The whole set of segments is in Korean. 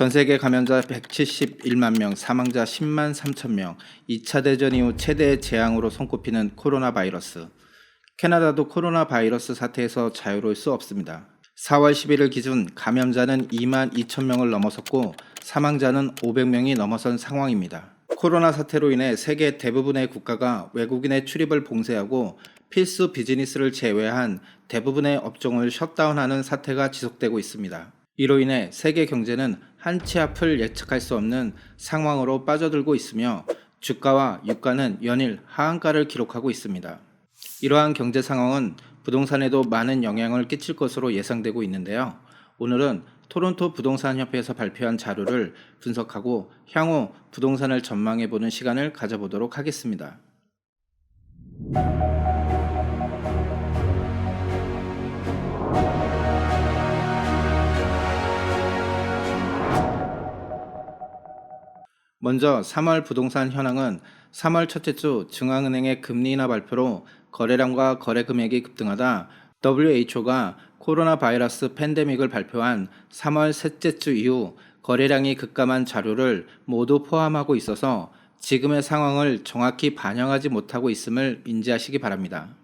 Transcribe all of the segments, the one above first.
전 세계 감염자 171만 명, 사망자 10만 3천 명, 2차 대전 이후 최대 재앙으로 손꼽히는 코로나 바이러스. 캐나다도 코로나 바이러스 사태에서 자유로울 수 없습니다. 4월 11일 기준 감염자는 2만 2천 명을 넘어섰고 사망자는 500명이 넘어선 상황입니다. 코로나 사태로 인해 세계 대부분의 국가가 외국인의 출입을 봉쇄하고 필수 비즈니스를 제외한 대부분의 업종을 셧다운하는 사태가 지속되고 있습니다. 이로 인해 세계 경제는 한치 앞을 예측할 수 없는 상황으로 빠져들고 있으며 주가와 유가는 연일 하한가를 기록하고 있습니다. 이러한 경제 상황은 부동산에도 많은 영향을 끼칠 것으로 예상되고 있는데요. 오늘은 토론토 부동산 협회에서 발표한 자료를 분석하고 향후 부동산을 전망해 보는 시간을 가져보도록 하겠습니다. 먼저 3월 부동산 현황은 3월 첫째 주 중앙은행의 금리 인하 발표로 거래량과 거래 금액이 급등하다 WHO가 코로나 바이러스 팬데믹을 발표한 3월 셋째 주 이후 거래량이 급감한 자료를 모두 포함하고 있어서 지금의 상황을 정확히 반영하지 못하고 있음을 인지하시기 바랍니다.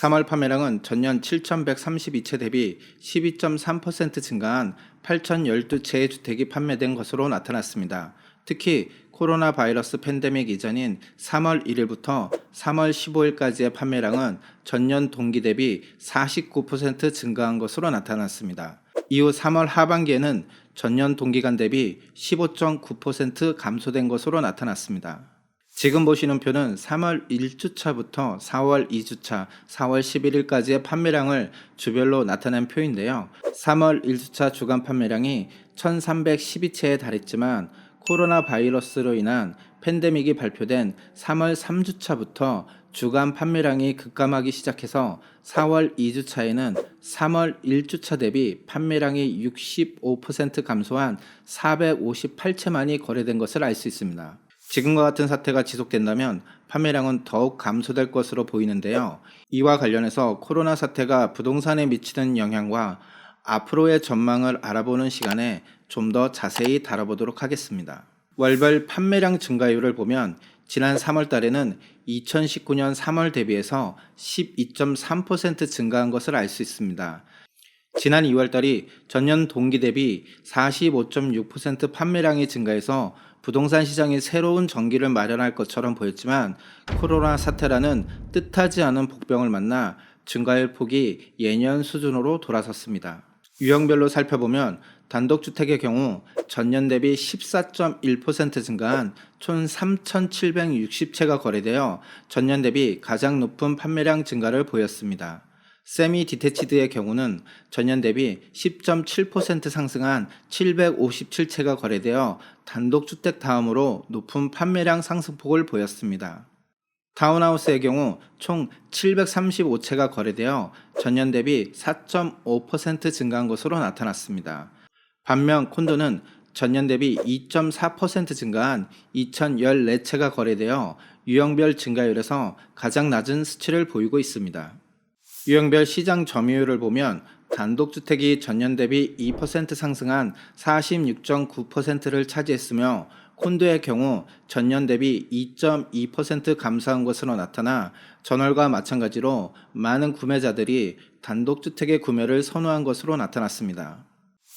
3월 판매량은 전년 7,132채 대비 12.3% 증가한 8,012채의 주택이 판매된 것으로 나타났습니다. 특히 코로나 바이러스 팬데믹 이전인 3월 1일부터 3월 15일까지의 판매량은 전년 동기 대비 49% 증가한 것으로 나타났습니다. 이후 3월 하반기에는 전년 동기간 대비 15.9% 감소된 것으로 나타났습니다. 지금 보시는 표는 3월 1주차부터 4월 2주차, 4월 11일까지의 판매량을 주별로 나타낸 표인데요. 3월 1주차 주간 판매량이 1312채에 달했지만 코로나 바이러스로 인한 팬데믹이 발표된 3월 3주차부터 주간 판매량이 급감하기 시작해서 4월 2주차에는 3월 1주차 대비 판매량이 65% 감소한 458채만이 거래된 것을 알 수 있습니다. 지금과 같은 사태가 지속된다면 판매량은 더욱 감소될 것으로 보이는데요. 이와 관련해서 코로나 사태가 부동산에 미치는 영향과 앞으로의 전망을 알아보는 시간에 좀 더 자세히 다뤄보도록 하겠습니다. 월별 판매량 증가율을 보면 지난 3월 달에는 2019년 3월 대비해서 12.3% 증가한 것을 알 수 있습니다. 지난 2월 달이 전년 동기 대비 45.6% 판매량이 증가해서 부동산 시장이 새로운 전기를 마련할 것처럼 보였지만 코로나 사태라는 뜻하지 않은 복병을 만나 증가율 폭이 예년 수준으로 돌아섰습니다. 유형별로 살펴보면 단독주택의 경우 전년 대비 14.1% 증가한 총 3,760채가 거래되어 전년 대비 가장 높은 판매량 증가를 보였습니다. 세미 디테치드의 경우는 전년 대비 10.7% 상승한 757채가 거래되어 단독주택 다음으로 높은 판매량 상승폭을 보였습니다. 타운하우스의 경우 총 735채가 거래되어 전년 대비 4.5% 증가한 것으로 나타났습니다. 반면 콘도는 전년 대비 2.4% 증가한 2,014채가 거래되어 유형별 증가율에서 가장 낮은 수치를 보이고 있습니다. 유형별 시장 점유율을 보면 단독주택이 전년 대비 2% 상승한 46.9%를 차지했으며 콘도의 경우 전년 대비 2.2% 감소한 것으로 나타나 전월과 마찬가지로 많은 구매자들이 단독주택의 구매를 선호한 것으로 나타났습니다.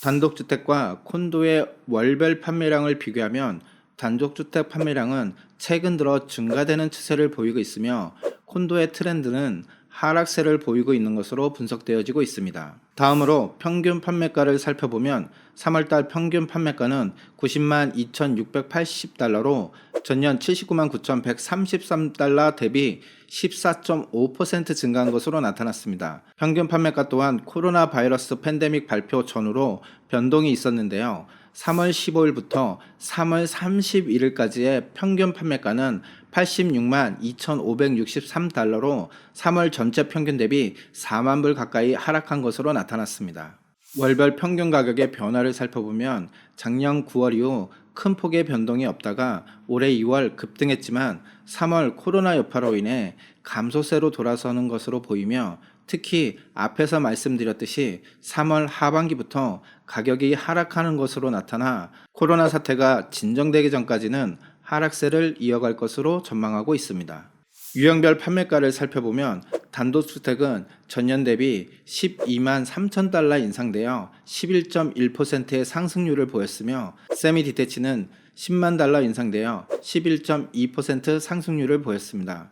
단독주택과 콘도의 월별 판매량을 비교하면 단독주택 판매량은 최근 들어 증가되는 추세를 보이고 있으며 콘도의 트렌드는 하락세를 보이고 있는 것으로 분석되어지고 있습니다. 다음으로 평균 판매가를 살펴보면 3월달 평균 판매가는 90만 2,680달러로 전년 79만 9,133달러 대비 14.5% 증가한 것으로 나타났습니다. 평균 판매가 또한 코로나 바이러스 팬데믹 발표 전후로 변동이 있었는데요. 3월 15일부터 3월 31일까지의 평균 판매가는 86만 2,563달러로 3월 전체 평균 대비 4만 불 가까이 하락한 것으로 나타났습니다. 월별 평균 가격의 변화를 살펴보면 작년 9월 이후 큰 폭의 변동이 없다가 올해 2월 급등했지만 3월 코로나 여파로 인해 감소세로 돌아서는 것으로 보이며 특히 앞에서 말씀드렸듯이 3월 하반기부터 가격이 하락하는 것으로 나타나 코로나 사태가 진정되기 전까지는 하락세를 이어갈 것으로 전망하고 있습니다. 유형별 판매가를 살펴보면 단독주택은 전년 대비 12만 3천 달러 인상되어 11.1%의 상승률을 보였으며 세미 디테치는 10만 달러 인상되어 11.2% 상승률을 보였습니다.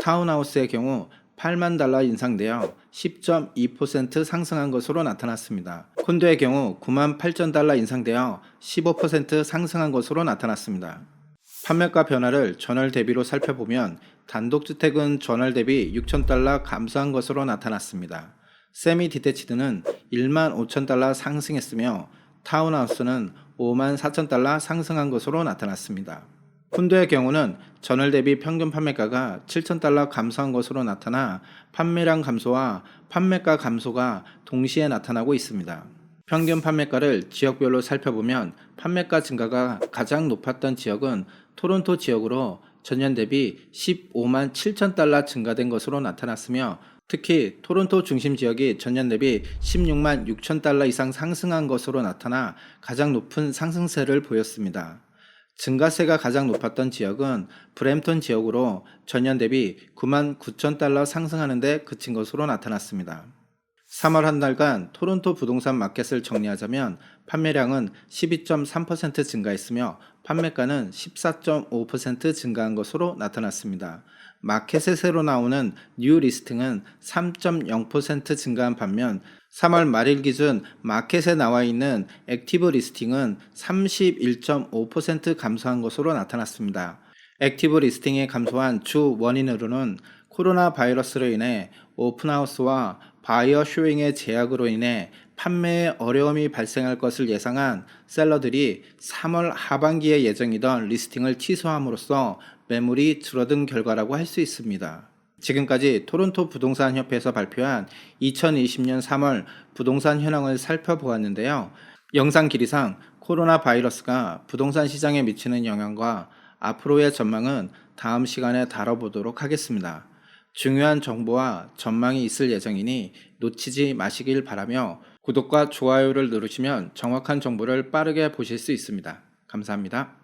타운하우스의 경우 8만 달러 인상되어 10.2% 상승한 것으로 나타났습니다. 콘도의 경우 9만 8천 달러 인상되어 15% 상승한 것으로 나타났습니다. 판매가 변화를 전월 대비로 살펴보면 단독주택은 전월 대비 6천 달러 감소한 것으로 나타났습니다. 세미 디테치드는 1만 5천 달러 상승했으며 타운하우스는 5만 4천 달러 상승한 것으로 나타났습니다. 콘도의 경우는 전월 대비 평균 판매가가 7천 달러 감소한 것으로 나타나 판매량 감소와 판매가 감소가 동시에 나타나고 있습니다. 평균 판매가를 지역별로 살펴보면 판매가 증가가 가장 높았던 지역은 토론토 지역으로 전년 대비 15만 7천 달러 증가된 것으로 나타났으며 특히 토론토 중심 지역이 전년 대비 16만 6천 달러 이상 상승한 것으로 나타나 가장 높은 상승세를 보였습니다. 증가세가 가장 높았던 지역은 브램턴 지역으로 전년 대비 9만 9천 달러 상승하는데 그친 것으로 나타났습니다. 3월 한 달간 토론토 부동산 마켓을 정리하자면 판매량은 12.3% 증가했으며 판매가는 14.5% 증가한 것으로 나타났습니다. 마켓에 새로 나오는 뉴 리스팅은 3.0% 증가한 반면 3월 말일 기준 마켓에 나와 있는 액티브 리스팅은 31.5% 감소한 것으로 나타났습니다. 액티브 리스팅이 감소한 주 원인으로는 코로나 바이러스로 인해 오픈하우스와 바이어 쇼잉의 제약으로 인해 판매에 어려움이 발생할 것을 예상한 셀러들이 3월 하반기에 예정이던 리스팅을 취소함으로써 매물이 줄어든 결과라고 할 수 있습니다. 지금까지 토론토 부동산 협회에서 발표한 2020년 3월 부동산 현황을 살펴보았는데요. 영상 길이상 코로나 바이러스가 부동산 시장에 미치는 영향과 앞으로의 전망은 다음 시간에 다뤄보도록 하겠습니다. 중요한 정보와 전망이 있을 예정이니 놓치지 마시길 바라며 구독과 좋아요를 누르시면 정확한 정보를 빠르게 보실 수 있습니다. 감사합니다.